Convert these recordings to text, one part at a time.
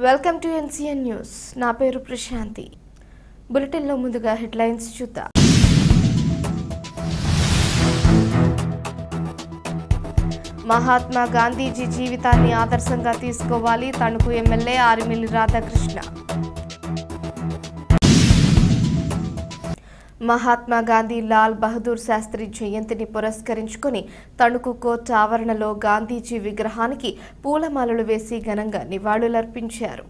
Welcome to NCN news నా పేరు ప్రశాంతి. బులెటిన్లో ముందుగా హెడ్లైన్స్ చూద్దాం. మహాత్మా గాంధీజీ జీవితాన్ని ఆదర్శంగా తీసుకోవాలి. తణుకు ఎమ్మెల్యే ఆరిమిల్లి రాధాకృష్ణ. మహాత్మా గాంధీ లాల్ బహదూర్ శాస్త్రి జయంతిని పురస్కరించుకొని తణుకు కోర్టు ఆవరణలో గాంధీజీ విగ్రహానికి పూలమాలలు వేసి ఘనంగా నివాళులర్పించారు.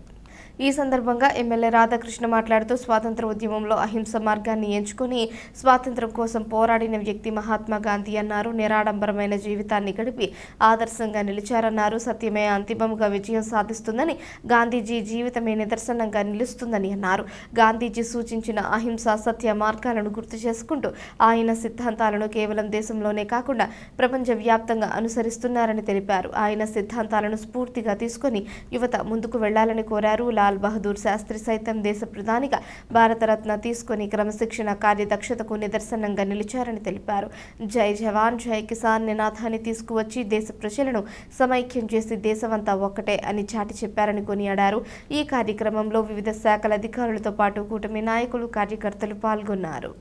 ఈ సందర్భంగా ఎమ్మెల్యే రాధాకృష్ణ మాట్లాడుతూ స్వాతంత్ర ఉద్యమంలో అహింస మార్గాన్ని ఎంచుకొని స్వాతంత్రం కోసం పోరాడిన వ్యక్తి మహాత్మా గాంధీ అన్నారు. నిరాడంబరమైన జీవితాన్ని గడిపి ఆదర్శంగా నిలిచారన్నారు. సత్యమే అంతిమంగా విజయం సాధిస్తుందని గాంధీజీ జీవితమే నిదర్శనంగా నిలుస్తుందని అన్నారు. గాంధీజీ సూచించిన అహింస సత్య మార్గాలను గుర్తు చేసుకుంటూ ఆయన సిద్ధాంతాలను కేవలం దేశంలోనే కాకుండా ప్రపంచవ్యాప్తంగా అనుసరిస్తున్నారని తెలిపారు. ఆయన సిద్ధాంతాలను స్ఫూర్తిగా తీసుకొని యువత ముందుకు వెళ్ళాలని కోరారు. లాల్ బహదూర్ శాస్త్రి సైతం దేశ ప్రధానిగా భారతరత్న తీసుకొని క్రమశిక్షణ కార్యదక్షతకు నిదర్శనంగా నిలిచారని తెలిపారు. జై జవాన్ జై కిసాన్ నినాదాన్ని తీసుకువచ్చి దేశ ప్రజలను సమైక్యం చేసి దేశమంతా ఒక్కటే అని చాటి చెప్పారని కొనియాడారు. ఈ కార్యక్రమంలో వివిధ శాఖల అధికారులతో పాటు కూటమి నాయకులు కార్యకర్తలు పాల్గొన్నారు.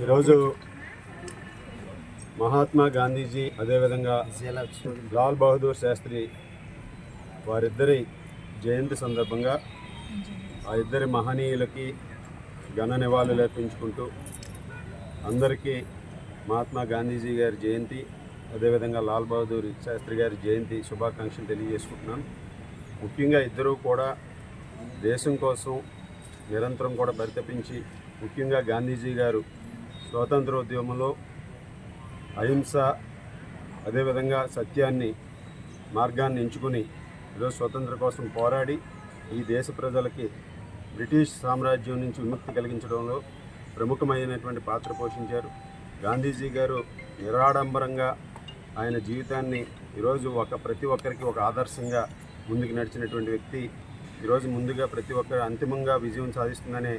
ఈరోజు మహాత్మా గాంధీజీ అదేవిధంగా లాల్ బహదూర్ శాస్త్రి వారిద్దరి జయంతి సందర్భంగా ఆ ఇద్దరి మహనీయులకి ఘన నివాళులు అర్పించుకుంటూ అందరికీ మహాత్మా గాంధీజీ గారి జయంతి అదేవిధంగా లాల్ బహదూర్ శాస్త్రి గారి జయంతి శుభాకాంక్షలు తెలియజేసుకుంటున్నాను. ముఖ్యంగా ఇద్దరూ కూడా దేశం కోసం నిరంతరం కూడా పరితపించి ముఖ్యంగా గాంధీజీ గారు స్వాతంత్రోద్యమంలో అహింస అదేవిధంగా సత్యాన్ని మార్గాన్ని ఎంచుకుని ఈరోజు స్వతంత్ర కోసం పోరాడి ఈ దేశ ప్రజలకి బ్రిటిష్ సామ్రాజ్యం నుంచి విముక్తి కలిగించడంలో ప్రముఖమైనటువంటి పాత్ర పోషించారు. గాంధీజీ గారు నిరాడంబరంగా ఆయన జీవితాన్ని ఈరోజు ఒక ప్రతి ఒక్కరికి ఒక ఆదర్శంగా ముందుకు నడిచినటువంటి వ్యక్తి. ఈరోజు ముందుగా ప్రతి ఒక్కరు అంతిమంగా విజయం సాధిస్తుందనే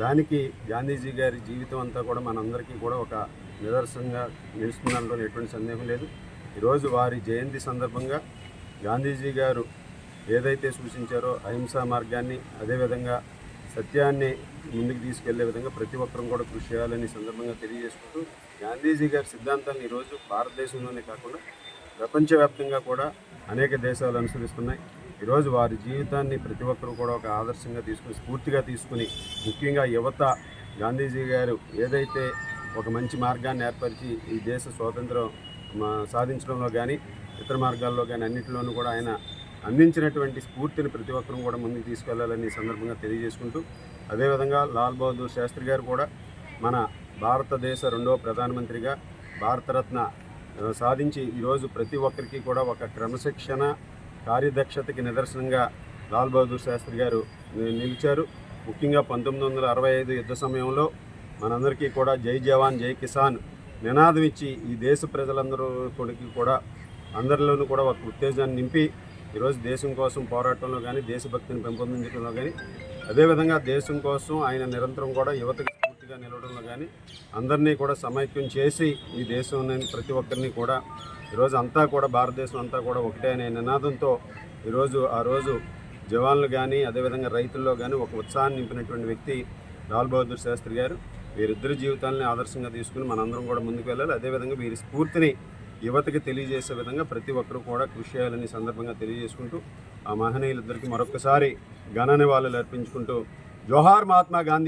దానికి గాంధీజీ గారి జీవితం అంతా కూడా మనందరికీ కూడా ఒక నిదర్శనంగా నిలుస్తుందనలో ఎటువంటి సందేహం లేదు. ఈరోజు వారి జయంతి సందర్భంగా గాంధీజీ గారు ఏదైతే సూచించారో అహింసా మార్గాన్ని అదేవిధంగా సత్యాన్ని ముందుకు తీసుకెళ్ళే విధంగా ప్రతి ఒక్కరూ కూడా కృషి చేయాలని సందర్భంగా తెలియజేసుకుంటూ గాంధీజీ గారి సిద్ధాంతాలను ఈరోజు భారతదేశంలోనే కాకుండా ప్రపంచవ్యాప్తంగా కూడా అనేక దేశాలు అనుసరిస్తున్నాయి. ఈరోజు వారి జీవితాన్ని ప్రతి ఒక్కరూ కూడా ఒక ఆదర్శంగా తీసుకుని స్ఫూర్తిగా తీసుకుని ముఖ్యంగా యువత గాంధీజీ గారు ఏదైతే ఒక మంచి మార్గాన్ని ఏర్పరిచి ఈ దేశ స్వాతంత్రం సాధించడంలో కానీ ఇతర మార్గాల్లో కానీ అన్నింటిలోనూ కూడా ఆయన అందించినటువంటి స్ఫూర్తిని ప్రతి ఒక్కరూ కూడా ముందుకు తీసుకెళ్ళాలని ఈ సందర్భంగా తెలియజేసుకుంటూ అదేవిధంగా లాల్ బహదూర్ శాస్త్రి గారు కూడా మన భారతదేశ రెండవ ప్రధానమంత్రిగా భారతరత్న సాధించి ఈరోజు ప్రతి ఒక్కరికి కూడా ఒక క్రమశిక్షణ కార్యదక్షతకి నిదర్శనంగా లాల్ బహదూర్ శాస్త్రి గారు నిలిచారు. ముఖ్యంగా పంతొమ్మిది వందల అరవై ఐదు యుద్ధ సమయంలో మనందరికీ కూడా జై జవాన్ జై కిసాన్ నినాదం ఇచ్చి ఈ దేశ ప్రజలందరూ కొడుకు కూడా అందరిలోనూ కూడా ఒక ఉత్తేజాన్ని నింపి ఈరోజు దేశం కోసం పోరాటంలో కానీ దేశభక్తిని పెంపొందించడంలో కానీ అదేవిధంగా దేశం కోసం ఆయన నిరంతరం కూడా యువతకు స్ఫూర్తిగా నిలవడంలో కానీ అందరినీ కూడా సమైక్యం చేసి ఈ దేశంలోని ప్రతి ఒక్కరిని కూడా ఈరోజు అంతా కూడా భారతదేశం అంతా కూడా ఒకటే అనే నినాదంతో ఈరోజు ఆ రోజు జవాన్లు కానీ అదేవిధంగా రైతుల్లో కానీ ఒక ఉత్సాహాన్ని నింపినటువంటి వ్యక్తి లాల్ బహదూర్ శాస్త్రి గారు. వీరిద్దరి జీవితాలని ఆదర్శంగా తీసుకుని మనందరం కూడా ముందుకు వెళ్ళాలి. అదేవిధంగా వీరి స్ఫూర్తిని యువతకి తెలియజేసే విధంగా ప్రతి ఒక్కరూ కూడా కృషి చేయాలని సందర్భంగా తెలియజేసుకుంటూ ఆ మహనీయులిద్దరికీ మరొకసారి ఘన నివాళులు అర్పించుకుంటూ జోహార్ మహాత్మా గాంధీ